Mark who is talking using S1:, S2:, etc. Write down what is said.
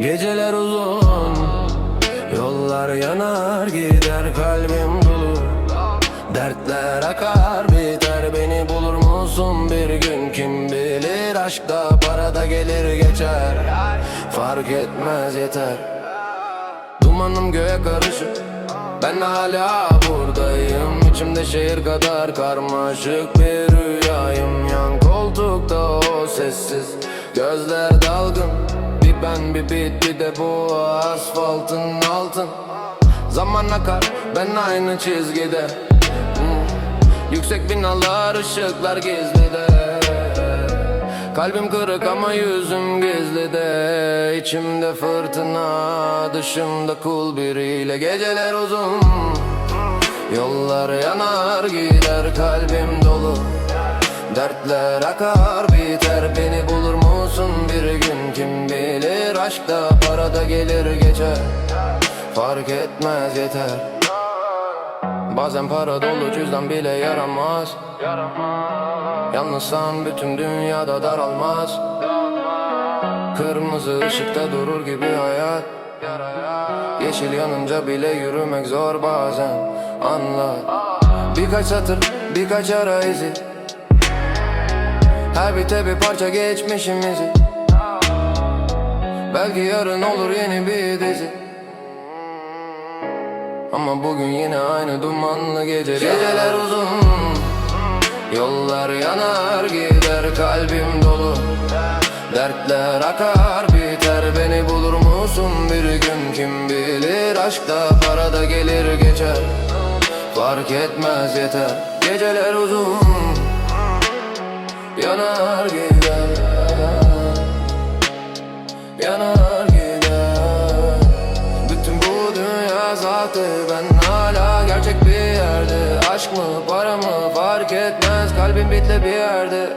S1: Geceler uzun Yollar yanar gider kalbim dolu Dertler akar biter beni bulur musun? Bir gün kim bilir Aşkta parada gelir geçer. Fark etmez yeter. Dumanım göğe karışık. Ben hala buradayım. İçimde şehir kadar karmaşık bir rüyayım. Yan koltukta o sessiz Gözler dalgın ben bir bit bir de bu asfaltın altın. Zaman akar ben aynı çizgide. Hmm. Yüksek binalar ışıklar gizlide. Kalbim kırık ama yüzüm gizli de İçimde fırtına dışımda kul biriyle. Geceler uzun Yollar yanar gider kalbim dolu. Dertler akar biter beni bulur musun bir gün kim bilir Aşkta parada gelir geçer. Fark etmez yeter. Bazen para dolu cüzdan bile yaramaz. Yalnızsan bütün dünyada daralmaz. Kırmızı ışıkta durur gibi hayat. Yeşil yanınca bile yürümek zor bazen. Anlat. Birkaç satır birkaç ara izi. Her bite bir parça geçmişimizi Belki yarın olur yeni bir dizi. Ama bugün yine aynı dumanlı gece. Geceler uzun Yollar yanar gider kalbim dolu. Dertler akar biter beni bulur musun? Bir gün kim bilir Aşkta parada gelir geçer. Fark etmez yeter. Geceler uzun Yanar gider zaten ben hala gerçek bir yerde. Aşk mı para mı fark etmez. Kalbim bitle bir yerde